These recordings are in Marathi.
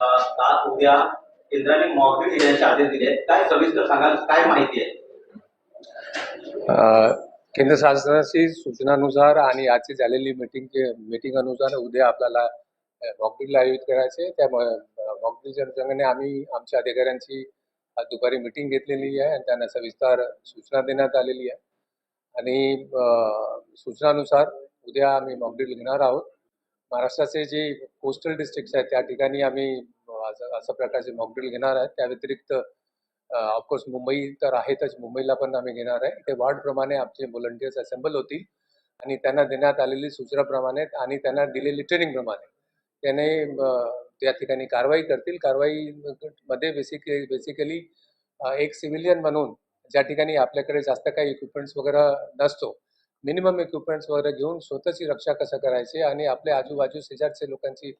आज उद्या केंद्राने मॉकड्रिल घेण्याचे आदेश दिले आहेत. काय सविस्तर सांगाल? काय माहिती आहे? केंद्र शासनाची सूचनानुसार आणि आजची झालेली मीटिंग मीटिंग अनुसार उद्या आपल्याला मॉकड्रिल आयोजित करायचे. त्या मॉकड्रिलच्या अनुषंगाने आम्ही आमच्या अधिकाऱ्यांची आज दुपारी मीटिंग घेतलेली आहे आणि त्यांना सविस्तर सूचना देण्यात आलेली आहे. आणि सूचनानुसार उद्या आम्ही मॉकड्रिल घेणार आहोत. महाराष्ट्राचे जे कोस्टल डिस्ट्रिक्ट्स आहेत त्या ठिकाणी आम्ही असं अशा प्रकारचे मॉकड्रिल घेणार आहेत त्या व्यतिरिक्त ऑफकोर्स मुंबई तर आहेतच. मुंबईला पण आम्ही घेणार आहे. ते वॉर्डप्रमाणे आमचे व्हॉलंटियर्स असेंबल होतील. आणि त्यांना देण्यात आलेली सूचनाप्रमाणे आणि त्यांना दिलेली ट्रेनिंगप्रमाणे त्याने त्या ठिकाणी कारवाई करतील. कारवाई मध्ये बेसिक बेसिकली एक सिव्हिलियन म्हणून ज्या ठिकाणी आपल्याकडे जास्त काही इक्विपमेंट्स वगैरे नसतो मिनिमम इक्विपमेंट्स वगैरे घेऊन स्वतःची रक्षा कसं करायची आणि आपल्या आजूबाजू शेजारच्या लोकांची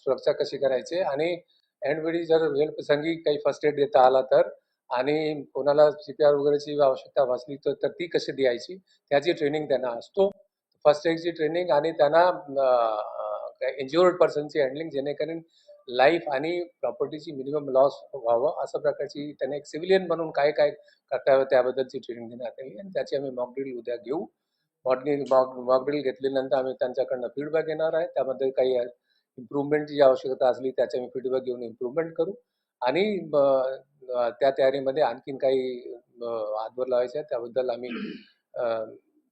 सुरक्षा कशी करायची? आणि ऐनवेळी जर वेळप्रसंगी काही फर्स्ट एड देता आला तर आणि कोणाला सी पी आर वगैरेची आवश्यकता भासली तर तर ती कशी द्यायची? त्याची ट्रेनिंग त्यांना असतो. फर्स्ट एडची ट्रेनिंग आणि त्यांना इंज्युअर्ड पर्सनची हँडलिंग जेणेकरून लाईफ आणि प्रॉपर्टीची मिनिमम लॉस व्हावं अशा प्रकारची त्यांना एक सिव्हिलियन म्हणून काय काय करता यावं त्याबद्दलची ट्रेनिंग देण्यात आली आणि त्याची आम्ही मॉकड्रिल उद्या घेऊ. मॉकड्रिल मॉक मॉकड्रिल घेतल्यानंतर आम्ही त्यांच्याकडनं फीडबॅक घेणार आहे. त्यामध्ये काही इम्प्रूव्हमेंटची आवश्यकता असली त्याची आम्ही फीडबॅक घेऊन इम्प्रूव्हमेंट करू. आणि त्या तयारीमध्ये आणखीन काही हातभर लावायचे आहे त्याबद्दल आम्ही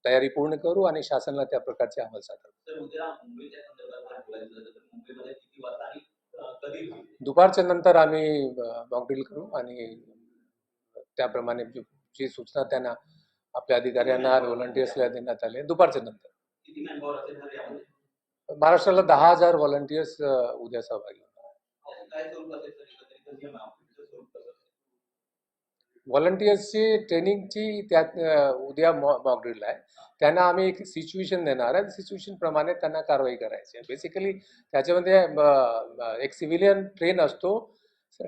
तयारी पूर्ण करू आणि शासनाला त्या प्रकारचे अहवाल साधू दुपारच्या नंतर आम्ही मॉकड्रिल करू आणि त्याप्रमाणे जी सूचना त्यांना आपल्या अधिकाऱ्यांना व्हॉलंटियर्सला देण्यात आले दुपारच्या नंतर. महाराष्ट्राला दहा हजार व्हॉलंटियर्स उद्या सहभागी होणार काय स्वरूप असेल तर एकंदरीत या मॉकड्रिलचं स्वरूप कसं असेल व्हॉलंटियर्सची ट्रेनिंगची त्यात उद्या उद्या मॉकड्रिल आहे. त्यांना आम्ही एक सिच्युएशन देणार आहे. सिच्युएशन प्रमाणे त्यांना कारवाई करायची आहे. बेसिकली त्याच्यामध्ये एक सिव्हिलियन ट्रेन असतो.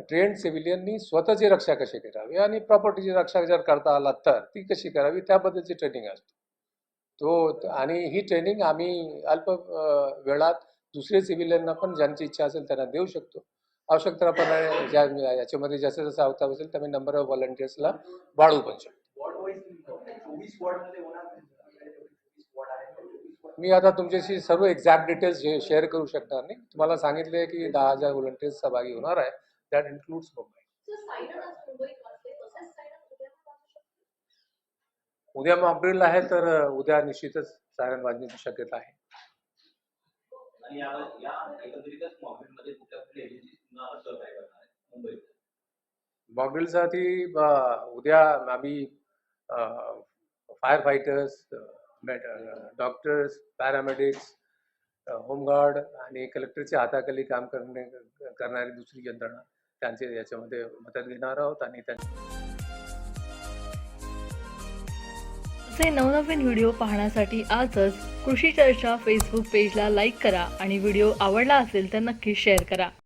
ट्रेन सिव्हिलियननी स्वतःची रक्षा कशी करावी आणि प्रॉपर्टीची रक्षा जर करता आला तर ती कशी करावी? त्याबद्दलची ट्रेनिंग असतो. तो आणि ही ट्रेनिंग आम्ही अल्प वेळात दुसरे सिव्हिलियनना पण ज्यांची इच्छा असेल त्यांना देऊ शकतो. आवश्यकताप्रमाणे ज्या याच्यामध्ये जसं जसं आवता असेल तर मी नंबर ऑफ व्हॉलंटियर्सला वाढवू पण शकतो. मी आता तुमच्याशी सर्व एक्झॅक्ट डिटेल्स शेअर करू शकणार नाही तुम्हाला सांगितले की दहा हजार व्हॉलंटियर्स सहभागी होणार आहे. दॅट इन्क्लूड्स मुंबई उद्या मॉकड्रिल आहे तर उद्या निश्चितच सायरन वाजण्याची शक्यता आहे. आणि उद्या आम्ही fire fighters doctors paramedics home guard आणि कलेक्टरच्या हाताखाली काम करणे करणारी दुसरी यंत्रणा त्यांचे याच्यामध्ये मदत घेणार आहोत आणि त्यांचे असे नवनवीन व्हिडिओ पाहण्यासाठी आजच कृषी चर्चा फेसबुक पेजला लाईक करा आणि व्हिडिओ आवडला असेल तर नक्की शेअर करा.